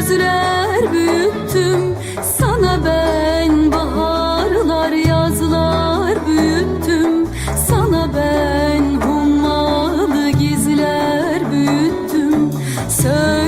sözler büyüttüm. Sana ben baharlar yazlar büyüttüm. Sana ben hummalı gizler büyüttüm. Söz